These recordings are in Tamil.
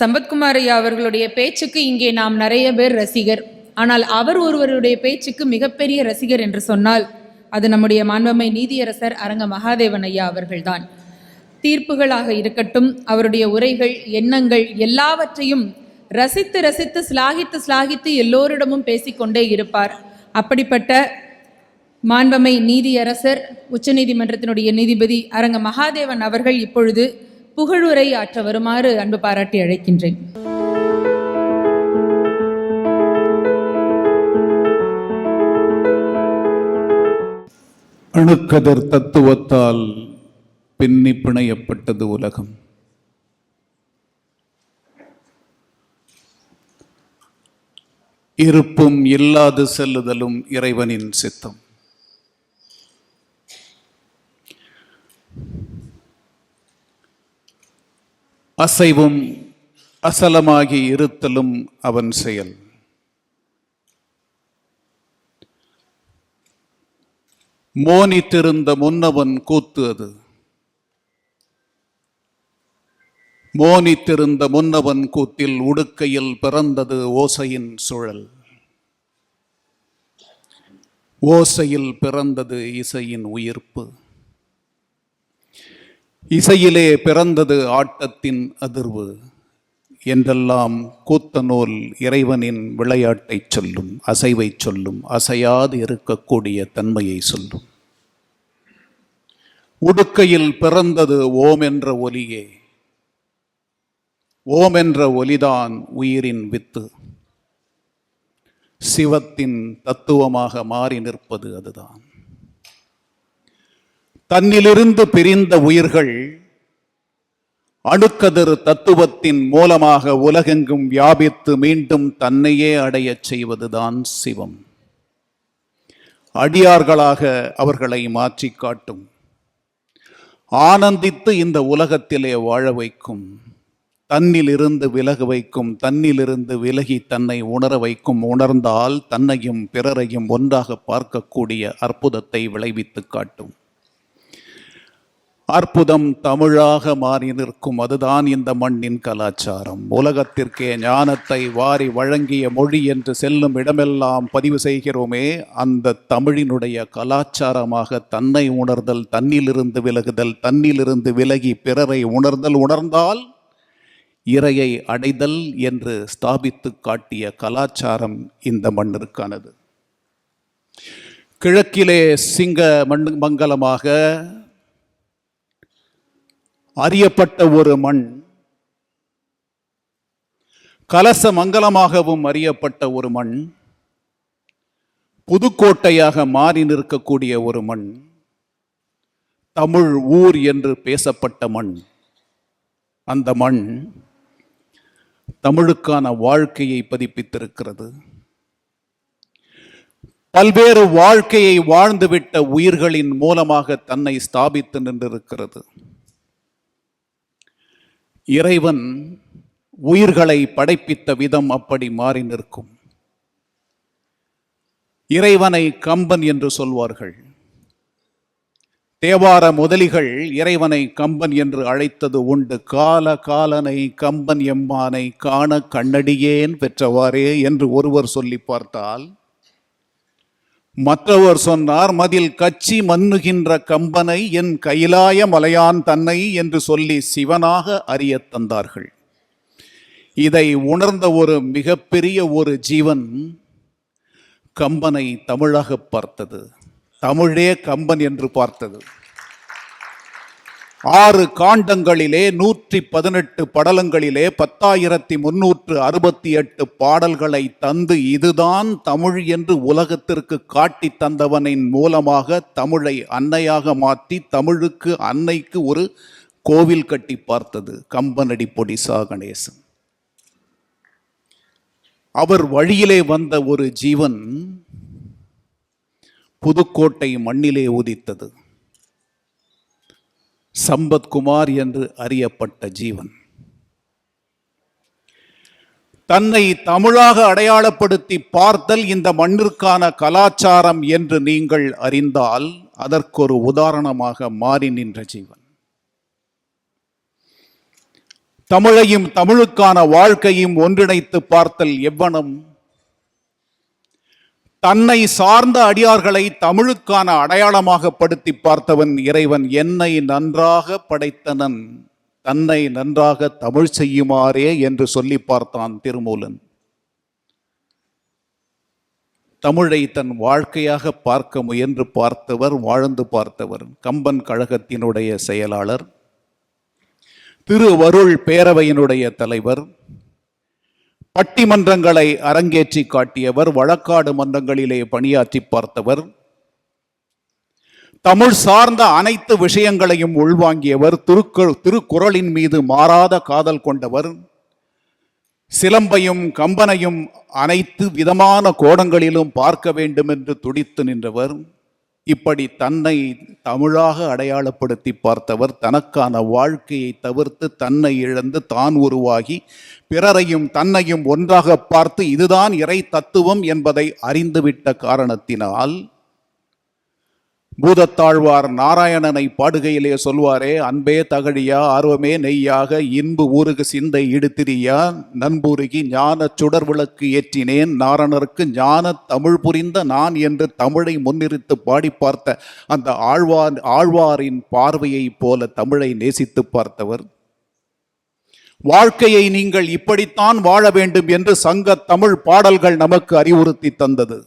சம்பத்குமார் ஐயா அவர்களுடைய பேச்சுக்கு இங்கே நாம் நிறைய பேர் ரசிகர். ஆனால் அவர் ஒருவருடைய பேச்சுக்கு மிகப்பெரிய ரசிகர் என்று சொன்னால் அது நம்முடைய மாண்பமை நீதியரசர் அரங்க மகாதேவன் ஐயா அவர்கள்தான். தீர்ப்புகளாக இருக்கட்டும் அவருடைய உரைகள் எண்ணங்கள் எல்லாவற்றையும் ரசித்து ரசித்து சிலாகித்து சிலாகித்து எல்லோரிடமும் பேசிக்கொண்டே இருப்பார். அப்படிப்பட்ட மாண்பமை நீதியரசர் உச்சநீதிமன்றத்தினுடைய நீதிபதி அரங்க மகாதேவன் அவர்கள் இப்பொழுது புகழுரை ஆற்ற வருமாறு அன்பு பாராட்டி அழைக்கின்றேன். அணுக்கதிர் தத்துவத்தால் பின்னி பிணையப்பட்டது உலகம். இருப்பும் இல்லாது செல்லுதலும் இறைவனின் சித்தம். அசைவும் அசலமாகி இருத்தலும் அவன் செயல். மோனித்திருந்த முன்னவன் கூத்து அது. மோனித்திருந்த முன்னவன் கூத்தில் உடுக்கையில் பிறந்தது ஓசையின் சுழல். ஓசையில் பிறந்தது இசையின் உயிர்ப்பு. இசையிலே பிறந்தது ஆட்டத்தின் அதிர்வு. என்றெல்லாம் கூத்த நூல் இறைவனின் விளையாட்டைச் சொல்லும் அசைவைச் சொல்லும் அசையாது இருக்கக்கூடிய தன்மையை சொல்லும். உடுக்கையில் பிறந்தது ஓம் என்ற ஒலியே. ஓம் என்ற ஒலிதான் உயிரின் வித்து. சிவத்தின் தத்துவமாக மாறி நிற்பது அதுதான். தன்னிலிருந்து பிரிந்த உயிர்கள் அணுக்கதிர் தத்துவத்தின் மூலமாக உலகெங்கும் வியாபித்து மீண்டும் தன்னையே அடையச் செய்வதுதான் சிவம். அடியார்களாக அவர்களை மாற்றி காட்டும். ஆனந்தித்து இந்த உலகத்திலே வாழ வைக்கும். தன்னிலிருந்து விலக வைக்கும் தன்னிலிருந்து விலகி தன்னை உணர வைக்கும் உணர்ந்தால் தன்னையும் பிறரையும் ஒன்றாக பார்க்கக்கூடிய அற்புதத்தை விளைவித்து காட்டும். அற்புதம் தமிழாக மாறி நிற்கும் அதுதான் இந்த மண்ணின் கலாச்சாரம். உலகத்திற்கே ஞானத்தை வாரி வழங்கிய மொழி என்று செல்லும் இடமெல்லாம் பதிவு செய்கிறோமே அந்த தமிழினுடைய கலாச்சாரமாக தன்னை உணர்தல் தன்னிலிருந்து விலகுதல் தன்னிலிருந்து விலகி பிறரை உணர்தல் உணர்ந்தால் இறையை அடைதல் என்று ஸ்தாபித்து காட்டிய கலாச்சாரம் இந்த மண்ணிற்கானது. கிழக்கிலே சிங்க மண் மங்கலமாக அறியப்பட்ட ஒரு மண். கலச மங்கலமாகவும் அறியப்பட்ட ஒரு மண். புதுக்கோட்டையாக மாறி நிற்கக்கூடிய ஒரு மண். தமிழ் ஊர் என்று பேசப்பட்ட மண். அந்த மண் தமிழுக்கான வாழ்க்கையை பதிப்பித்திருக்கிறது. பல்வேறு வாழ்க்கையை வாழ்ந்துவிட்ட உயிர்களின் மூலமாக தன்னை ஸ்தாபித்து நின்றிருக்கிறது. இறைவன் உயிர்களை படைப்பித்த விதம் அப்படி மாறி நிற்கும். இறைவனை கம்பன் என்று சொல்வார்கள். தேவார முதலிகள் இறைவனை கம்பன் என்று அழைத்தது உண்டு. கால காலனை கம்பன் எம்மானை காண கண்ணடியேன் பெற்றவாறே என்று ஒருவர் சொல்லி பார்த்தால் மற்றவர் சொன்னார் மதில் கச்சி மன்னுகின்ற கம்பனை என் கைலாய மலையான் தன்னை என்று சொல்லி சிவனாக அறியத் தந்தார்கள். இதை உணர்ந்த ஒரு மிகப்பெரிய ஒரு ஜீவன் கம்பனை தமிழாக பார்த்தது. தமிழே கம்பன் என்று பார்த்தது. ஆறு காண்டங்களிலே நூற்றி பதினெட்டு படலங்களிலே பத்தாயிரத்தி முன்னூற்று அறுபத்தி எட்டு பாடல்களை தந்து இதுதான் தமிழ் என்று உலகத்திற்கு காட்டி தந்தவனின் மூலமாக தமிழை அன்னையாக மாற்றி தமிழுக்கு அன்னைக்கு ஒரு கோவில் கட்டி பார்த்தது கம்பனடி பொடிசா கணேசன். அவர் வழியிலே வந்த ஒரு ஜீவன் புதுக்கோட்டை மண்ணிலே உதித்தது. சம்பத்குமார் என்று அறியப்பட்ட ஜீவன். தன்னை தமிழாக அடையாளப்படுத்தி பார்த்தல் இந்த மண்ணிற்கான கலாச்சாரம் என்று நீங்கள் அறிந்தால் அதற்கொரு உதாரணமாக மாறி நின்ற ஜீவன். தமிழையும் தமிழுக்கான வாழ்க்கையும் ஒன்றிணைத்து பார்த்தல் எவ்வனம்? தன்னை சார்ந்த அடியார்களை தமிழுக்கான அடையாளமாக படுத்தி பார்த்தவன் இறைவன். என்னை நன்றாக படைத்தனன் தன்னை நன்றாக தமிழ் செய்யுமாறே என்று சொல்லி பார்த்தான் திருமூலன். தமிழை தன் வாழ்க்கையாக பார்க்க முயன்று பார்த்தவர் வாழ்ந்து பார்த்தவர். கம்பன் கழகத்தினுடைய செயலாளர் திருவருள் பேரவையினுடைய தலைவர் பட்டிமன்றங்களை அரங்கேற்றி காட்டியவர் வழக்காடு மன்றங்களிலே பணியாற்றி பார்த்தவர் தமிழ் சார்ந்த அனைத்து விஷயங்களையும் உள்வாங்கியவர் திருக்குள் திருக்குறளின் மீது மாறாத காதல் கொண்டவர் சிலம்பையும் கம்பனையும் அனைத்து விதமான கோணங்களிலும் பார்க்க வேண்டும் என்று துடித்து நின்றவர் இப்படி தன்னை தமிழாக அடையாளப்படுத்தி பார்த்தவர் தனக்கான வாழ்க்கையை தவிர்த்து தன்னை இழந்து தான் உருவாகி பிறரையும் தன்னையும் ஒன்றாக பார்த்து இதுதான் இறை தத்துவம் என்பதை அறிந்துவிட்ட காரணத்தினால் பூதத்தாழ்வார் நாராயணனை பாடுகையிலே சொல்வாரே அன்பே தகழியா ஆர்வமே நெய்யாக இன்பு ஊருகு சிந்தை இடுத்திரியா நண்புருகி ஞான சுடர் விளக்கு ஏற்றினேன் நாரணருக்கு ஞான தமிழ் புரிந்த நான் என்று தமிழை முன்னிறுத்து பாடி பார்த்த அந்த ஆழ்வார் ஆழ்வாரின் பார்வையைப் போல தமிழை நேசித்து பார்த்தவர். வாழ்க்கையை நீங்கள் இப்படித்தான் வாழ வேண்டும் என்று சங்க தமிழ் பாடல்கள் நமக்கு அறிவுறுத்தி தந்தது.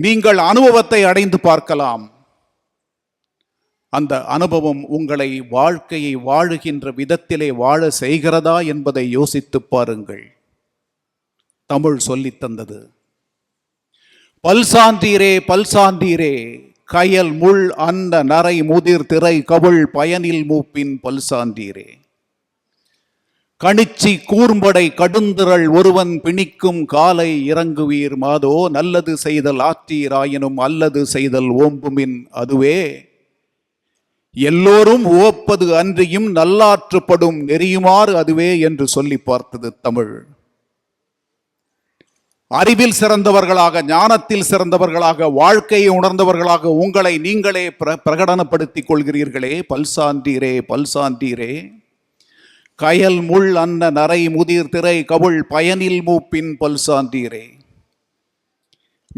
நீங்கள் அனுபவத்தை அடைந்து பார்க்கலாம். அந்த அனுபவம் உங்களை வாழ்க்கையை வாழுகின்ற விதத்திலே வாழ செய்கிறதா என்பதை யோசித்துப் பாருங்கள். தமிழ் சொல்லி தந்தது. பல்சாந்தீரே பல்சாந்தீரே கயல் முள் அந்த நரை முதிர் திரை கவுள் பயனில் மூப்பின் பல்சாந்தீரே கணிச்சி கூர்ம்படை கடுந்திரள் ஒருவன் பிணிக்கும் காலை இறங்குவீர் மாதோ நல்லது செய்தல் ஆற்றீராயினும் அல்லது செய்தல் ஓம்புமின் அதுவே. எல்லோரும் உவப்பது அன்றியும் நல்லாற்றுப்படும் நெறியுமாறு அதுவே என்று சொல்லி பார்த்தது தமிழ். அறிவில் சிறந்தவர்களாக ஞானத்தில் சிறந்தவர்களாக வாழ்க்கையை உணர்ந்தவர்களாக உங்களை நீங்களே பிர பிரகடனப்படுத்திக் கொள்கிறீர்களே பல்சான்றீரே பல்சான்றீரே. கயல் முள் அன்ன நரை முதிர் திரை கவுள் பயனில் மூப்பின் பல்சான்றீரே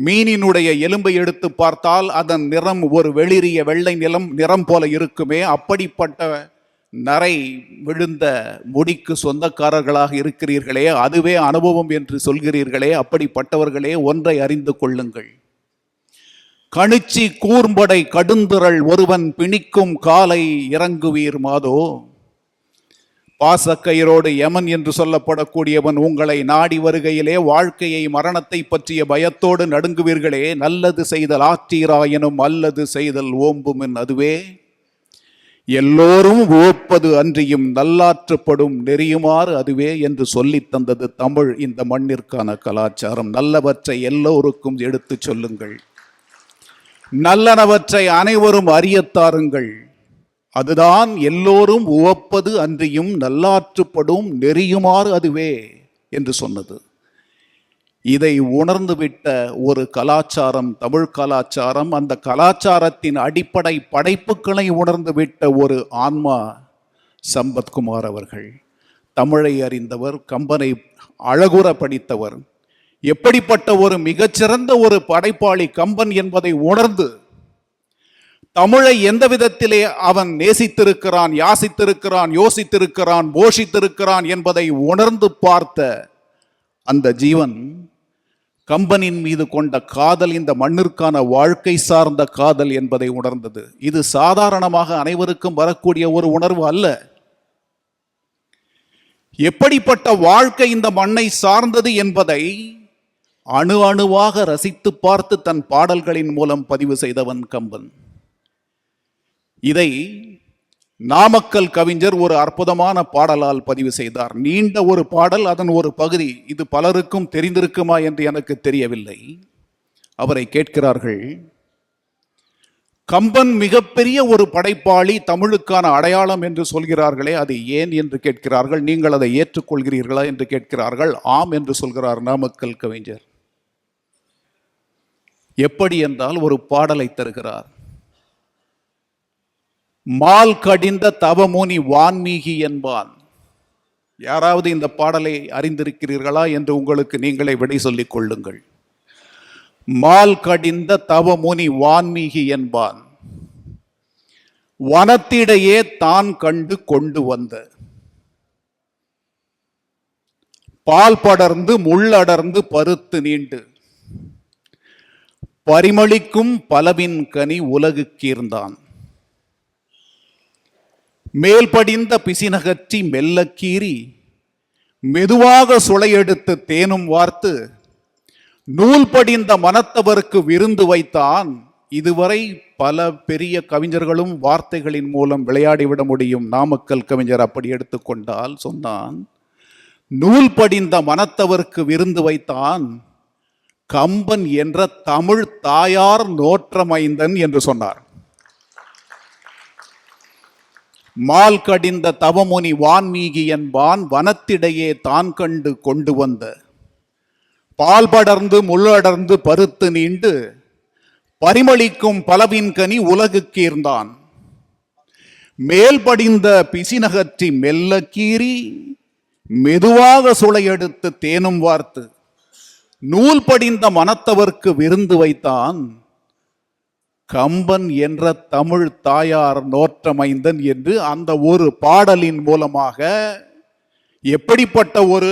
மீனினுடைய எலும்பை எடுத்து பார்த்தால் அதன் நிறம் ஒரு வெளிரிய வெள்ளை நிலம் நிறம் போல இருக்குமே. அப்படிப்பட்ட நரை விழுந்த முடிக்கு சொந்தக்காரர்களாக இருக்கிறீர்களே அதுவே அனுபவம் என்று சொல்கிறீர்களே அப்படிப்பட்டவர்களே ஒன்றை அறிந்து கொள்ளுங்கள். கணிச்சி கூர்ம்படை கடுந்திரள் ஒருவன் பிணிக்கும் காலை இறங்குவீர் மாதோ? பாசக்கயிரோடு யமன் என்று சொல்லப்படக்கூடியவன் உங்களை நாடி வருகையிலே வாழ்க்கையை மரணத்தை பற்றிய பயத்தோடு நடுங்குவீர்களே நல்லது செய்தல் ஆற்றீராயனும் அல்லது செய்தல் ஓம்புமின் அதுவே. எல்லோரும் ஓப்பது அன்றியும் நல்லாற்றுப்படும் நெறியுமாறு அதுவே என்று சொல்லித் தந்தது தமிழ் இந்த மண்ணிற்கான கலாச்சாரம். நல்லவற்றை எல்லோருக்கும் எடுத்துச் சொல்லுங்கள். நல்லனவற்றை அனைவரும் அறியத்தாருங்கள் அதுதான் எல்லோரும் உவப்பது அன்றியும் நல்லாற்றுப்படும் நெறியுமாறு அதுவே என்று சொன்னது. இதை உணர்ந்துவிட்ட ஒரு கலாச்சாரம் தமிழ் கலாச்சாரம் அந்த கலாச்சாரத்தின் அடிப்படை படைப்புகளை உணர்ந்துவிட்ட ஒரு ஆன்மா சம்பத்குமார் அவர்கள். தமிழை அறிந்தவர் கம்பனை அழகுற படித்தவர். எப்படிப்பட்ட ஒரு மிகச்சிறந்த ஒரு படைப்பாளி கம்பன் என்பதை உணர்ந்து தமிழை எந்த விதத்திலே அவன் நேசித்திருக்கிறான் யாசித்திருக்கிறான் யோசித்திருக்கிறான் போஷித்திருக்கிறான் என்பதை உணர்ந்து பார்த்த அந்த ஜீவன் கம்பனின் மீது கொண்ட காதல் இந்த மண்ணிற்கான வாழ்க்கை சார்ந்த காதல் என்பதை உணர்ந்தது. இது சாதாரணமாக அனைவருக்கும் வரக்கூடிய ஒரு உணர்வு அல்ல. எப்படிப்பட்ட வாழ்க்கை இந்த மண்ணை சார்ந்தது என்பதை அணு அணுவாக ரசித்து பார்த்து தன் பாடல்களின் மூலம் பதிவு செய்தவன் கம்பன். இதை நாமக்கல் கவிஞர் ஒரு அற்புதமான பாடலால் பதிவு செய்தார். நீண்ட ஒரு பாடல் அதன் ஒரு பகுதி இது பலருக்கும் தெரிந்திருக்குமா என்று எனக்கு தெரியவில்லை. அவரை கேட்கிறார்கள் கம்பன் மிகப்பெரிய ஒரு படைப்பாளி தமிழுக்கான அடையாளம் என்று சொல்கிறார்களே அது ஏன் என்று கேட்கிறார்கள். நீங்கள் அதை ஏற்றுக்கொள்கிறீர்களா? என்று கேட்கிறார்கள். ஆம் என்று சொல்கிறார் நாமக்கல் கவிஞர். எப்படி என்றால் ஒரு பாடலை தருகிறார். மால் கடிந்த தவமுனி வான்மீகி என்பான். யாராவது இந்த பாடலை அறிந்திருக்கிறீர்களா என்று உங்களுக்கு நீங்களே விடை சொல்லிக் கொள்ளுங்கள். மால் கடிந்த தவமுனி வான்மீகி என்பான். வனத்திடையே தான் கண்டு கொண்டு வந்த. பால் படர்ந்து முள்ளடர்ந்து பருத்து நீண்டு. பரிமளிக்கும் பலவின் கனி உலகுக்கீர்ந்தான். மேல் படிந்த பிசினகற்றி மெல்லக் கீறி மெதுவாக சுளையெடுத்து தேனும் வார்த்து நூல் படிந்த மனத்தவருக்கு விருந்து வைத்தான். இதுவரை பல பெரிய கவிஞர்களும் வார்த்தைகளின் மூலம் விளையாடிவிட முடியும். நாமக்கல் கவிஞர் அப்படி எடுத்துக்கொண்டால் சொன்னான் நூல் படிந்த மனத்தவருக்கு விருந்து வைத்தான். கம்பன் என்ற தமிழ் தாயார் நோற்றமைந்தன் என்று சொன்னார். மால் கடிந்த தவமுனி வான்மீகி என்பான் வனத்திடையே தான் கண்டு கொண்டு வந்த. பால் படர்ந்து முள்ளடர்ந்து பருத்து நீண்டு பரிமளிக்கும் பலவின் கனி உலகுக்கீர்ந்தான் மேல் படிந்த பிசினகற்றி மெல்ல கீறி மெதுவாக சுளையெடுத்து தேனும் வார்த்து நூல் படிந்த மனத்தவர்க்கு விருந்து வைத்தான். கம்பன் என்ற தமிழ் தாயார் நோற்றமைந்தன் என்று அந்த ஒரு பாடலின் மூலமாக எப்படிப்பட்ட ஒரு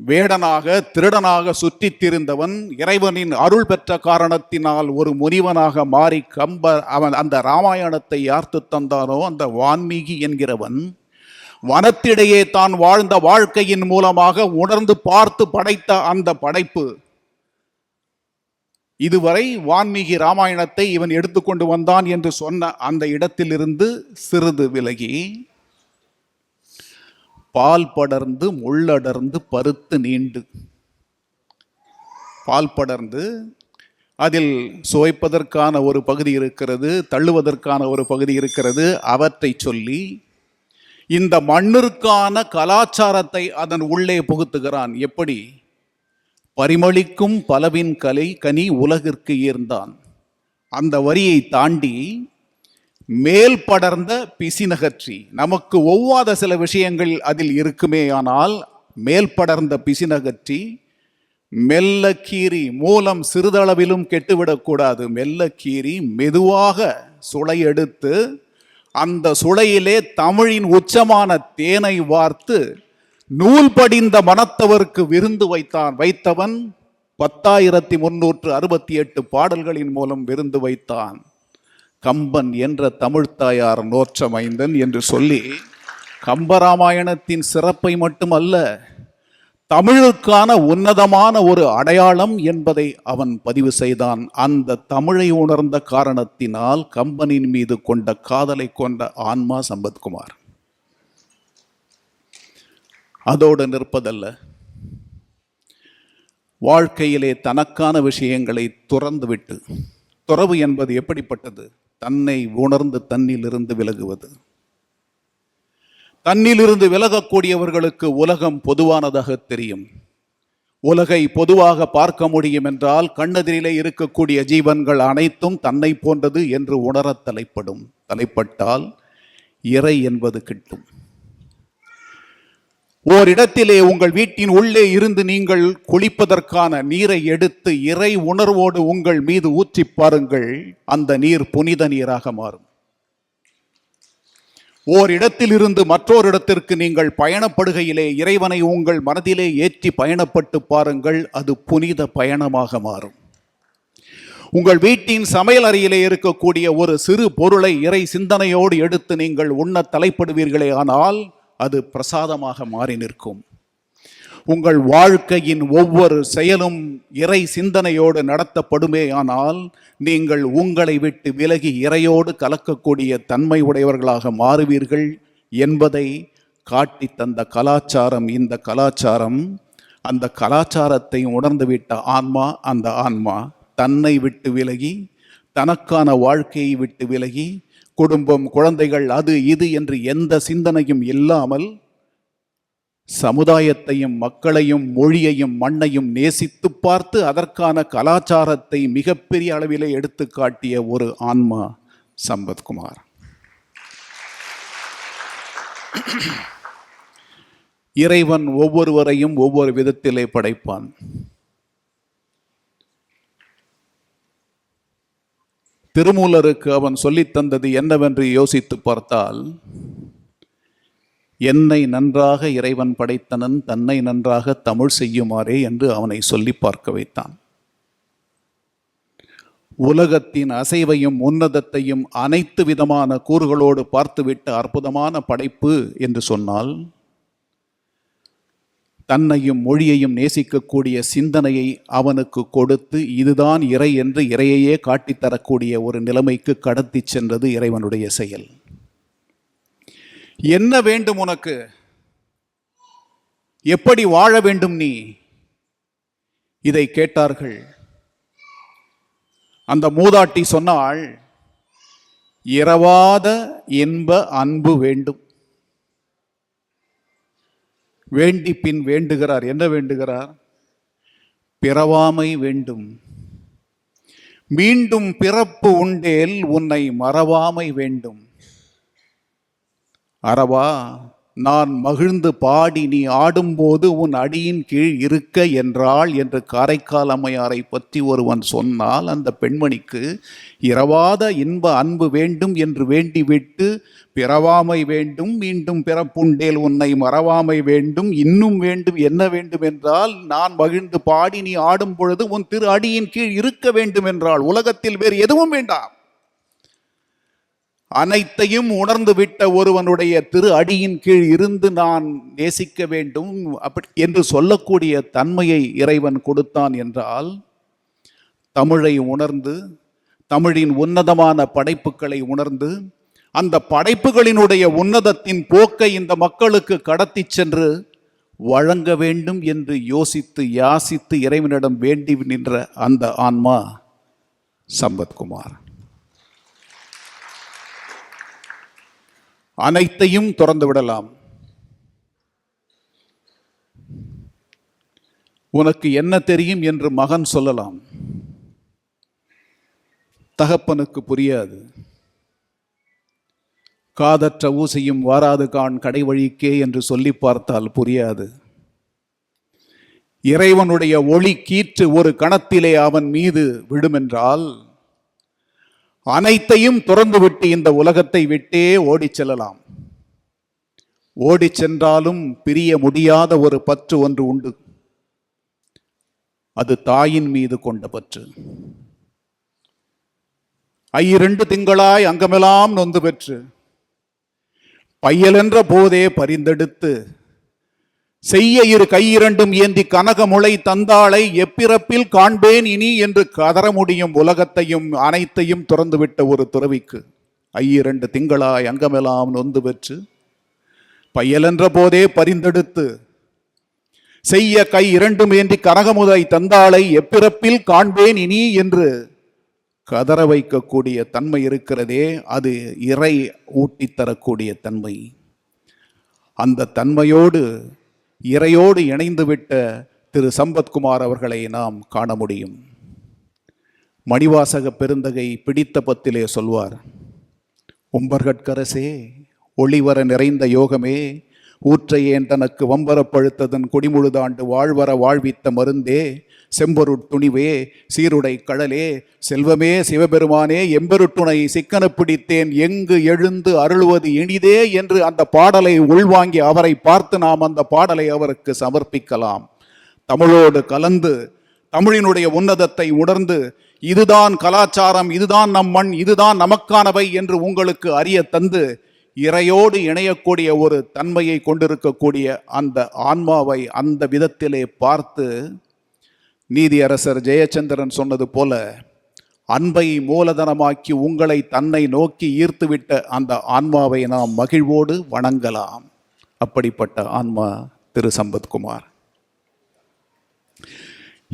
வேடனாக திருடனாக சுற்றித் திரிந்தவன் இறைவனின் அருள் பெற்ற காரணத்தினால் ஒரு முனிவனாக மாறி கம்ப அவன் அந்த ராமாயணத்தை யார்த்து தந்தானோ அந்த வான்மீகி என்கிறவன் வனத்திடையே தான் வாழ்ந்த வாழ்க்கையின் மூலமாக உணர்ந்து பார்த்து படைத்த அந்த படைப்பு இதுவரை வான்மீகி ராமாயணத்தை இவன் எடுத்துக்கொண்டு வந்தான் என்று சொன்ன அந்த இடத்திலிருந்து சிறிது விலகி பால் படர்ந்து முள்ளடர்ந்து பருத்து நீண்டு. பால் படர்ந்து அதில் சுவைப்பதற்கான ஒரு பகுதி இருக்கிறது தள்ளுவதற்கான ஒரு பகுதி இருக்கிறது அவற்றை சொல்லி இந்த மண்ணிற்கான கலாச்சாரத்தை அதன் உள்ளே புகுத்துகிறான். எப்படி? பரிமளிக்கும் பலவின் கலை கனி உலகிற்கு ஈர்ந்தான் அந்த வரியை தாண்டி மேல் படர்ந்த பிசினகற்றி நமக்கு ஒவ்வாத சில விஷயங்கள் அதில் இருக்குமே ஆனால் மேல் படர்ந்த பிசினகற்றி மெல்ல கீறி மூலம் சிறிதளவிலும் கெட்டுவிடக்கூடாது மெல்ல கீறி மெதுவாக சுளை எடுத்து அந்த சுளையிலே தமிழின் உச்சமான தேனை வார்த்து நூல் படிந்த மனத்தவருக்கு விருந்து வைத்தான். வைத்தவன் பத்தாயிரத்தி முன்னூற்று அறுபத்தி எட்டு பாடல்களின் மூலம் விருந்து வைத்தான். கம்பன் என்ற தமிழ்த்தாயார் நோற்றமைந்தன் என்று சொல்லி கம்பராமாயணத்தின் சிறப்பை மட்டுமல்ல தமிழுக்கான உன்னதமான ஒரு அடையாளம் என்பதை அவன் பதிவு செய்தான். அந்த தமிழை உணர்ந்த காரணத்தினால் கம்பனின் மீது கொண்ட காதலை கொண்ட ஆன்மா சம்பத்குமார். அதோடு நிற்பதல்ல. வாழ்க்கையிலே தனக்கான விஷயங்களை துறந்துவிட்டு துறவு என்பது எப்படிப்பட்டது? தன்னை உணர்ந்து தன்னிலிருந்து விலகுவது. தன்னிலிருந்து விலகக்கூடியவர்களுக்கு உலகம் பொதுவானதாக தெரியும். உலகை பொதுவாக பார்க்க முடியும் என்றால் கண்ணெதிரிலே இருக்கக்கூடிய ஜீவன்கள் அனைத்தும் தன்னை போன்றது என்று உணரத் தலைப்படும். தலைப்பட்டால் இறை என்பது கிட்டும். ஓரிடத்திலே உங்கள் வீட்டின் உள்ளே இருந்து நீங்கள் குளிப்பதற்கான நீரை எடுத்து இறை உணர்வோடு உங்கள் மீது ஊற்றி பாருங்கள். அந்த நீர் புனித நீராக மாறும். ஓரிடத்திலிருந்து மற்றொரு இடத்திற்கு நீங்கள் பயணப்படுகையிலே இறைவனை உங்கள் மனதிலே ஏற்றி பயணப்பட்டு பாருங்கள் அது புனித பயணமாக மாறும். உங்கள் வீட்டின் சமையல் அறையிலே இருக்கக்கூடிய ஒரு சிறு பொருளை இறை சிந்தனையோடு எடுத்து நீங்கள் உண்ண தலைப்படுவீர்களே ஆனால் அது பிரசாதமாக மாறி நிற்கும். உங்கள் வாழ்க்கையின் ஒவ்வொரு செயலும் இறை சிந்தனையோடு நடத்தப்படுமே ஆனால் நீங்கள் உங்களை விட்டு விலகி இறையோடு கலக்கக்கூடிய தன்மை உடையவர்களாக மாறுவீர்கள் என்பதை காட்டி தந்த கலாச்சாரம் இந்த கலாச்சாரம் அந்த கலாச்சாரத்தை உணர்ந்துவிட்ட ஆன்மா அந்த ஆன்மா தன்னை விட்டு விலகி தனக்கான வாழ்க்கையை விட்டு விலகி குடும்பம் குழந்தைகள் அது இது என்று எந்த சிந்தனையும் இல்லாமல் சமுதாயத்தையும் மக்களையும் மொழியையும் மண்ணையும் நேசித்து பார்த்து அதற்கான கலாச்சாரத்தை மிகப்பெரிய அளவிலே எடுத்து காட்டிய ஒரு ஆன்மா சம்பத்குமார். இறைவன் ஒவ்வொருவரையும் ஒவ்வொரு விதத்திலே படைப்பான். திருமூலருக்கு அவன் சொல்லி தந்தது என்னவென்று யோசித்து பார்த்தால் என்னை நன்றாக இறைவன் படைத்தனன் தன்னை நன்றாக தமிழ் செய்யுமாறே என்று அவனை சொல்லி பார்க்க வைத்தான். உலகத்தின் அசைவையும் உன்னதத்தையும் அனைத்து விதமான கூறுகளோடு பார்த்துவிட்ட அற்புதமான படைப்பு என்று சொன்னால் தன்னையும் மொழியையும் நேசிக்கக்கூடிய சிந்தனையை அவனுக்கு கொடுத்து இதுதான் இறை என்று இறையையே காட்டித்தரக்கூடிய ஒரு நிலைமைக்கு கடத்தி சென்றது இறைவனுடைய செயல். என்ன வேண்டும் உனக்கு? எப்படி வாழ வேண்டும் நீ? இதை கேட்டார்கள். அந்த மூதாட்டி சொன்னால் இரவாத இன்ப அன்பு வேண்டும். வேண்டி பின் வேண்டுகிறார். என்ன வேண்டுகிறார்? பிறவாமை வேண்டும். மீண்டும் பிறப்பு உண்டேல் உன்னை மறவாமை வேண்டும். அறவா? நான் மகிழ்ந்து பாடி நீ ஆடும்போது உன் அடியின் கீழ் இருக்க என்றாள் என்று காரைக்கால் அம்மையாரை பற்றி ஒருவன் சொன்னால் அந்த பெண்மணிக்கு இரவாத இன்ப அன்பு வேண்டும் என்று வேண்டிவிட்டு பிறவாமை வேண்டும் மீண்டும் பிறப்புண்டேல் உன்னை மறவாமை வேண்டும் இன்னும் வேண்டும் என்ன வேண்டும் என்றால் நான் மகிழ்ந்து பாடி நீ ஆடும் பொழுது உன் திரு அடியின் கீழ் இருக்க வேண்டும் என்றால் உலகத்தில் வேறு எதுவும் வேண்டாம். அனைத்தையும் உணர்ந்துவிட்ட ஒருவனுடைய திரு அடியின் கீழ் இருந்து நான் நேசிக்க வேண்டும் அப்படி என்று சொல்லக்கூடிய தன்மையை இறைவன் கொடுத்தான் என்றால் தமிழை உணர்ந்து தமிழின் உன்னதமான படைப்புகளை உணர்ந்து அந்த படைப்புகளினுடைய உன்னதத்தின் போக்கை இந்த மக்களுக்கு கடத்திச் சென்று வழங்க வேண்டும் என்று யோசித்து யாசித்து இறைவனிடம் வேண்டி நின்ற அந்த ஆன்மா சம்பத்குமார். அனைத்தையும் திறந்து விடலாம். உனக்கு என்ன தெரியும் என்று மகன் சொல்லலாம். தகப்பனுக்கு புரியாது. காதற்ற ஊசியும் வாராது கான் கடை வழிக்கே என்று சொல்லி பார்த்தால் புரியாது. இறைவனுடைய ஒளி கீற்று ஒரு கணத்திலே அவன் மீது விடுமென்றால் அனைத்தையும் துறந்துவிட்டு இந்த உலகத்தை விட்டே ஓடிச் செல்லலாம். ஓடி சென்றாலும் பிரிய முடியாத ஒரு பற்று ஒன்று உண்டு. அது தாயின் மீது கொண்ட பற்று. ஐயிரண்டு திங்களாய் அங்கமெல்லாம் நொந்து பெற்று பையலென்ற போதே பரிந்தெடுத்து செய்ய இரு கையிரண்டும் ஏந்தி கனகமுளை தந்தாளை எப்பிறப்பில் காண்பேன் இனி என்று கதற முடியும் உலகத்தையும் அனைத்தையும் துறந்துவிட்ட ஒரு துறவிக்கு. ஐயிரண்டு திங்களாய் அங்கமெல்லாம் நொந்து பெற்று பையலென்ற போதே பரிந்தெடுத்து செய்ய கை இரண்டும் ஏந்தி கனகமுதை தந்தாளை எப்பிறப்பில் காண்பேன் இனி என்று கதற வைக்கக்கூடிய தன்மை இருக்கிறதே அது இறை ஊட்டித்தரக்கூடிய தன்மை. அந்த தன்மையோடு இறையோடு இணைந்துவிட்ட திரு சம்பத்குமார் அவர்களை நாம் காண முடியும். மணிவாசக பெருந்தகை பிடித்த பத்திலே சொல்வார் உம்பர்கட்கரசே ஒளிவர நிறைந்த யோகமே ஊற்றையேன் தனக்கு வம்பரப்பழுத்ததன் கொடிமுழுதாண்டு வாழ்வர வாழ்வித்த மருந்தே? செம்பொருட் துணிவே சீருடை கடலே செல்வமே சிவபெருமானே எம்பெருட்டுணை சிக்கன பிடித்தேன் எங்கு எழுந்து அருள்வது இனிதே என்று அந்த பாடலை உள்வாங்கி அவரை பார்த்து நாம் அந்த பாடலை அவருக்கு சமர்ப்பிக்கலாம். தமிழோடு கலந்து தமிழினுடைய உன்னதத்தை உணர்ந்து இதுதான் கலாச்சாரம் இதுதான் நம் மண் இதுதான் நமக்கானவை என்று உங்களுக்கு அறிய தந்து இறையோடு இணையக்கூடிய ஒரு தன்மையை கொண்டிருக்கக்கூடிய அந்த ஆன்மாவை அந்த விதத்திலே பார்த்து நீதியரசர் ஜெயச்சந்திரன் சொன்னது போல அன்பை மூலதனமாக்கி உங்களை தன்னை நோக்கி ஈர்த்துவிட்ட அந்த ஆன்மாவை நாம் மகிழ்வோடு வணங்கலாம். அப்படிப்பட்ட ஆன்மா திரு. சம்பத்குமார்.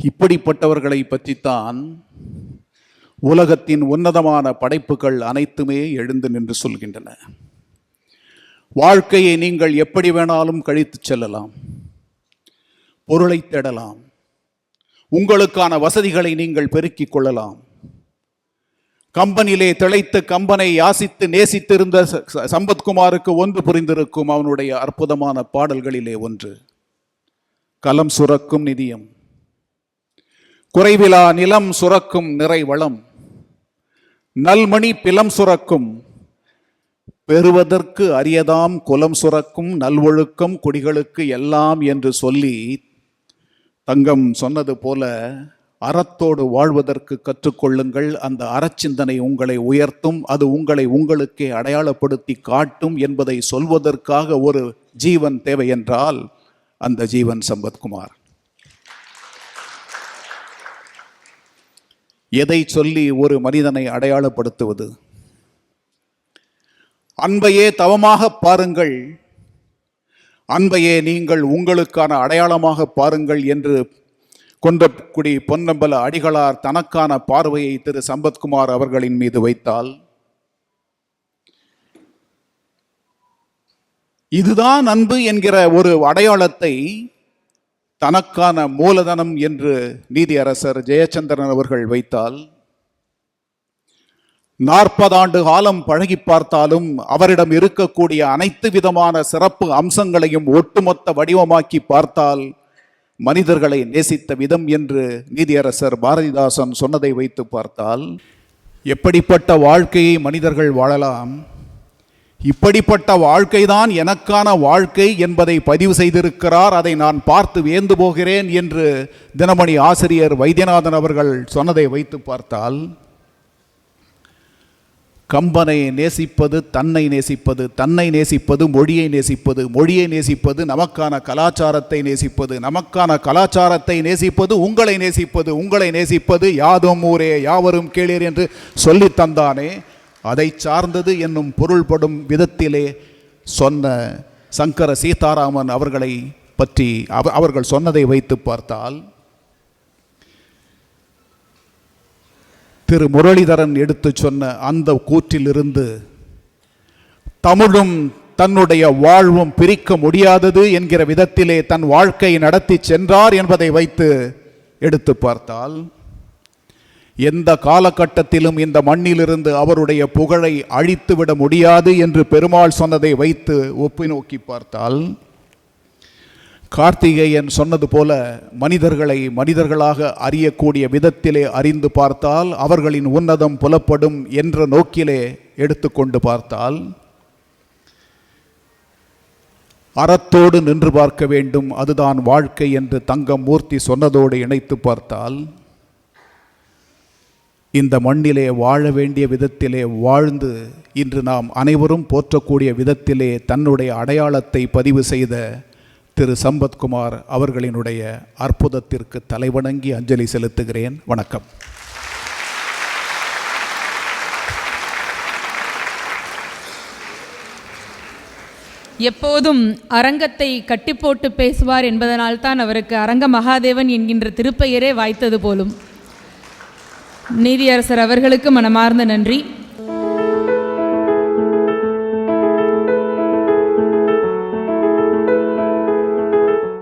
இப்படிப்பட்டவர்களை பற்றித்தான் உலகத்தின் உன்னதமான படைப்புகள் அனைத்துமே எழுந்து நின்று சொல்கின்றன. வாழ்க்கையை நீங்கள் எப்படி வேணாலும் கழித்துச் செல்லலாம். பொருளை தேடலாம். உங்களுக்கான வசதிகளை நீங்கள் பெருக்கிக் கொள்ளலாம். கம்பனிலே திளைத்து கம்பனை யாசித்து நேசித்திருந்த ச- ச- சம்பத்குமாருக்கு ஒன்று புரிந்திருக்கும் அவனுடைய அற்புதமான பாடல்களிலே ஒன்று. கலம் சுரக்கும் நிதியம். குறைவிலா நிலம் சுரக்கும் நிறை வளம் நல்மணி பிலம் சுரக்கும். பெறுவதற்கு அரியதாம் குலம் சுரக்கும் நல்வொழுக்கம் குடிகளுக்கு எல்லாம் என்று சொல்லி தங்கம் சொன்னது போல அறத்தோடு வாழ்வதற்கு கற்றுக்கொள்ளுங்கள். அந்த அறச்சிந்தனை உங்களை உயர்த்தும் அது உங்களை உங்களுக்கே அடையாளப்படுத்தி காட்டும் என்பதை சொல்வதற்காக ஒரு ஜீவன் தேவை என்றால் அந்த ஜீவன் சம்பத்குமார். எதை சொல்லி ஒரு மனிதனை அடையாளப்படுத்துவது? அன்பையே தவமாக பாருங்கள். அன்பையே நீங்கள் உங்களுக்கான அடையாளமாக பாருங்கள் என்று கொன்றக்குடி பொன்னம்பல அடிகளார் தனக்கான பார்வையை திரு. சம்பத்குமார் அவர்களின் மீது வைத்தால். இதுதான் அன்பு என்கிற ஒரு அடையாளத்தை தனக்கான மூலதனம் என்று நீதியரசர் ஜெயச்சந்திரன் அவர்கள் வைத்தால். நாற்பது ஆண்டு காலம் பழகி பார்த்தாலும் அவரிடம் இருக்கக்கூடிய அனைத்து விதமான சிறப்பு அம்சங்களையும் ஒட்டுமொத்த வடிவமாக்கி பார்த்தால் மனிதர்களை நேசித்த விதம் என்று நீதியரசர் பாரதிதாசன் சொன்னதை வைத்து பார்த்தால் எப்படிப்பட்ட வாழ்க்கையை மனிதர்கள் வாழலாம்? இப்படிப்பட்ட வாழ்க்கைதான் எனக்கான வாழ்க்கை என்பதை பதிவு செய்திருக்கிறார். அதை நான் பார்த்து வியந்து போகிறேன் என்று தினமணி ஆசிரியர் வைத்தியநாதன் அவர்கள் சொன்னதை வைத்து பார்த்தால் கம்பனை நேசிப்பது தன்னை நேசிப்பது தன்னை நேசிப்பது மொழியை நேசிப்பது மொழியை நேசிப்பது நமக்கான கலாச்சாரத்தை நேசிப்பது நமக்கான கலாச்சாரத்தை நேசிப்பது உங்களை நேசிப்பது உங்களை நேசிப்பது யாதும் ஊரே யாவரும் கேளீர் என்று சொல்லி தந்தானே அதை சார்ந்தது என்னும் பொருள்படும் விதத்திலே சொன்ன சங்கர சீதாராமன் அவர்களை பற்றி அவ- அவர்கள் சொன்னதை வைத்து பார்த்தால் திரு முரளிதரன் எடுத்து சொன்ன அந்த கூற்றிலிருந்து தமிழும் தன்னுடைய வாழ்வும் பிரிக்க முடியாதது என்கிற விதத்திலே தன் வாழ்க்கை நடத்தி சென்றார் என்பதை வைத்து எடுத்து பார்த்தால் எந்த காலகட்டத்திலும் இந்த மண்ணிலிருந்து அவருடைய புகழை அழித்துவிட முடியாது என்று பெருமாள் சொன்னதை வைத்து ஒப்பி நோக்கி பார்த்தால் கார்த்திகேயன் சொன்னது போல மனிதர்களை மனிதர்களாக அறியக்கூடிய விதத்திலே அறிந்து பார்த்தால் அவர்களின் உன்னதம் புலப்படும் என்ற நோக்கிலே எடுத்துக்கொண்டு பார்த்தால் அறத்தோடு நின்று பார்க்க வேண்டும் அதுதான் வாழ்க்கை என்று தங்கம் மூர்த்தி சொன்னதோடு இணைத்து பார்த்தால் இந்த மண்ணிலே வாழ வேண்டிய விதத்திலே வாழ்ந்து இன்று நாம் அனைவரும் போற்றக்கூடிய விதத்திலே தன்னுடைய அடையாளத்தை பதிவு செய்த திரு சம்பத்குமார் அவர்களினுடைய அற்புதத்திற்கு தலைவணங்கி அஞ்சலி செலுத்துகிறேன். வணக்கம். எப்போதும் அரங்கத்தை கட்டி போட்டு பேசுவார் என்பதனால்தான் அவருக்கு அரங்க மகாதேவன் என்கின்ற திருப்பெயரே வாய்த்தது போலும். நீதியரசர் அவர்களுக்கு மனமார்ந்த நன்றி.